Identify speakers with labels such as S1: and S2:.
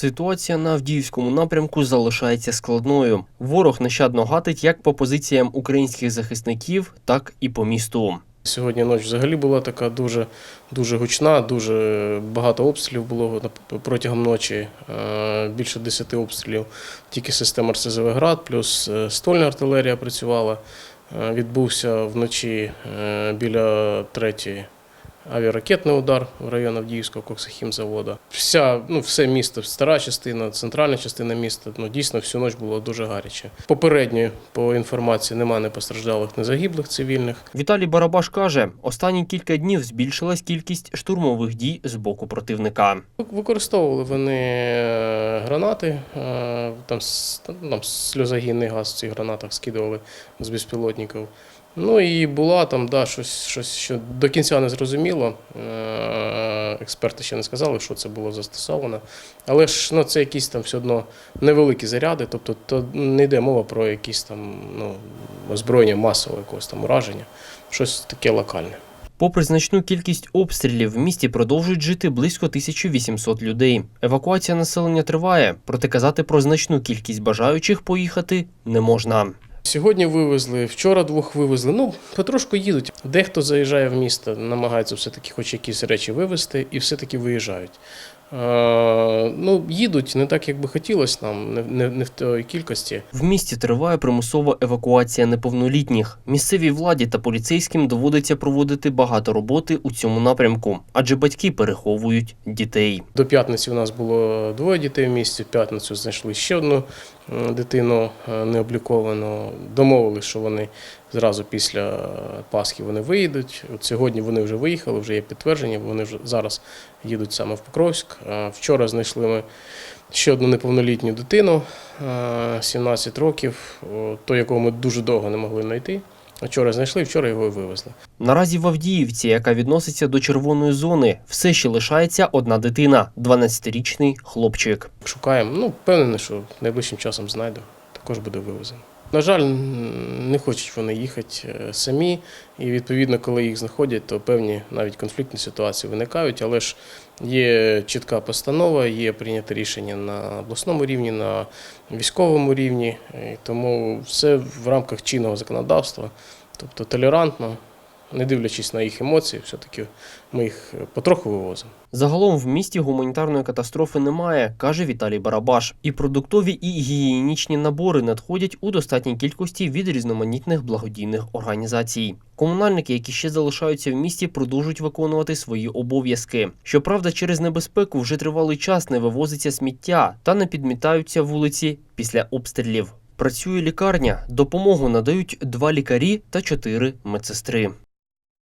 S1: Ситуація на Авдіївському напрямку залишається складною. Ворог нещадно гатить як по позиціям українських захисників, так і по місту.
S2: Сьогодні ніч взагалі була така дуже, дуже гучна, дуже багато обстрілів було протягом ночі. Е, Більше 10 обстрілів. Тільки система РСЗВ «Град», плюс е, ствольна артилерія працювала. Е, Відбувся вночі біля третьої авіаракетний удар в район Авдіївського коксохімзаводу. Вся, ну, все місто, стара частина, центральна частина міста, ну, дійсно всю ніч було дуже гаряче. Попередньо, по інформації, немає не постраждалих, не загиблих цивільних.
S1: Віталій Барабаш каже, останні кілька днів збільшилась кількість штурмових дій з боку противника.
S2: Використовували вони е, гранати, е, там, там сльозогінний газ в цих гранатах скидували з безпілотників. Ну і була там, да, щось, щось що до кінця не зрозуміло. Е, Експерти ще не сказали, що це було застосовано. Але ж ну, це якісь там все одно невеликі заряди, тобто то не йде мова про якісь там ну, озброєння масового якогось там ураження, щось таке локальне.
S1: Попри значну кількість обстрілів, в місті продовжують жити близько 1800 людей. Евакуація населення триває, проте казати про значну кількість бажаючих поїхати не можна.
S2: Сьогодні вивезли, вчора двох вивезли. Ну, потрошку їдуть. Дехто заїжджає в місто, намагається все-таки хоч якісь речі вивезти і все-таки виїжджають. Е, ну, їдуть не так, як би хотілося нам, не, не, не в той кількості.
S1: В місті триває примусова евакуація неповнолітніх. Місцевій владі та поліцейським доводиться проводити багато роботи у цьому напрямку, адже батьки переховують дітей.
S2: До п'ятниці у нас було двоє дітей в місті. В п'ятницю знайшли ще одну дитину е, необліковану. Домовились, що вони зразу після Пасхи вони виїдуть. От сьогодні вони вже виїхали, вже є підтвердження, вони вже зараз їдуть саме в Покровськ. Вчора знайшли ми ще одну неповнолітню дитину, е, 17 років, о, той, якого ми дуже довго не могли знайти. Вчора знайшли, вчора його і вивезли.
S1: Наразі в Авдіївці, яка відноситься до червоної зони, все ще лишається одна дитина 12-річний хлопчик.
S2: Шукаємо. Ну, впевнений, що найближчим часом знайду, також буде вивезено. На жаль, не хочуть вони їхати е, самі, і відповідно, коли їх знаходять, то певні навіть конфліктні ситуації виникають, але ж є чітка постанова, є прийняте рішення на обласному рівні, на військовому рівні, і тому все в рамках чинного законодавства, тобто толерантно, не дивлячись на їх емоції, все-таки ми їх потроху вивозимо.
S1: Загалом в місті гуманітарної катастрофи немає, каже Віталій Барабаш. І продуктові і гігієнічні набори надходять у достатній кількості від різноманітних благодійних організацій. Комунальники, які ще залишаються в місті, продовжують виконувати свої обов'язки. Щоправда, через небезпеку вже тривалий час не вивозиться сміття та не підмітаються вулиці після обстрілів. Працює лікарня, допомогу надають два лікарі та чотири медсестри.